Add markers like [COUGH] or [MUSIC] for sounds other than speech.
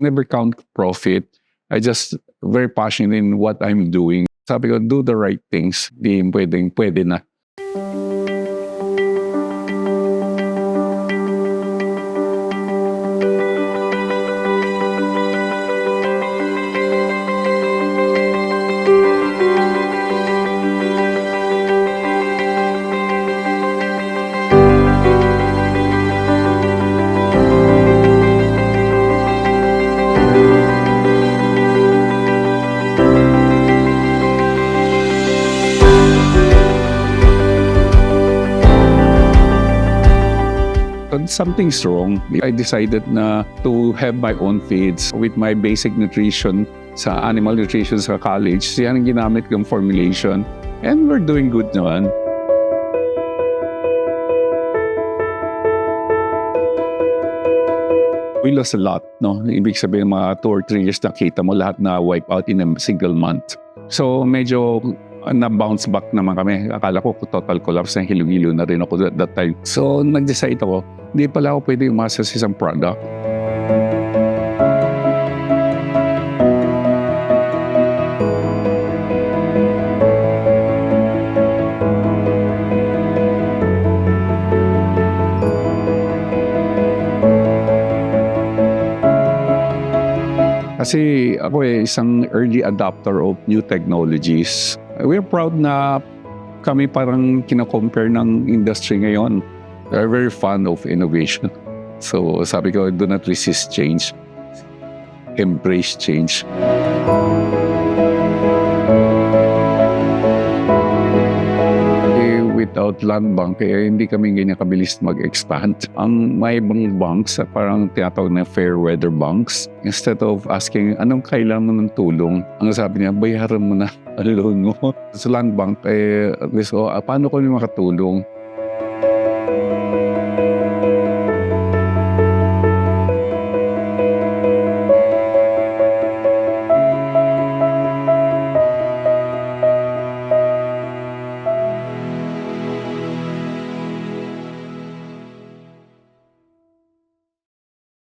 Never count profit. I just very passionate in what I'm doing. Sabi ko, do the right things. Di pwedeng, pwede na. When something's wrong, I decided na to have my own feeds with my basic nutrition sa animal nutrition sa college. Yan ang ginamit kong formulation. And we're doing good naman. We lost a lot, no? Ibig sabihin, mga 2 or 3 years nakita mo lahat na wipe out in a single month. So, medyo uh, na-bounce back naman kami. Akala ko total collapse na hilo-hilo na rin ako at that time. So, nag-decide ako, hindi pala ako pwede umasa sa isang product. Kasi ako eh, isang early adopter of new technologies. We're proud na kami parang kina-compare ng industry ngayon. They're very fond of innovation. So sabi ko, do not resist change. Embrace change. Eh, without land bank, eh, hindi kami ganyan kabilis mag-expand. Ang may ibang banks, ah, parang tinatawag na fair weather banks, instead of asking, anong kailangan mo ng tulong? Ang sabi niya, bayaran mo na ang loan mo. [LAUGHS] Sa land bank, eh, at ah, paano ko makatulong?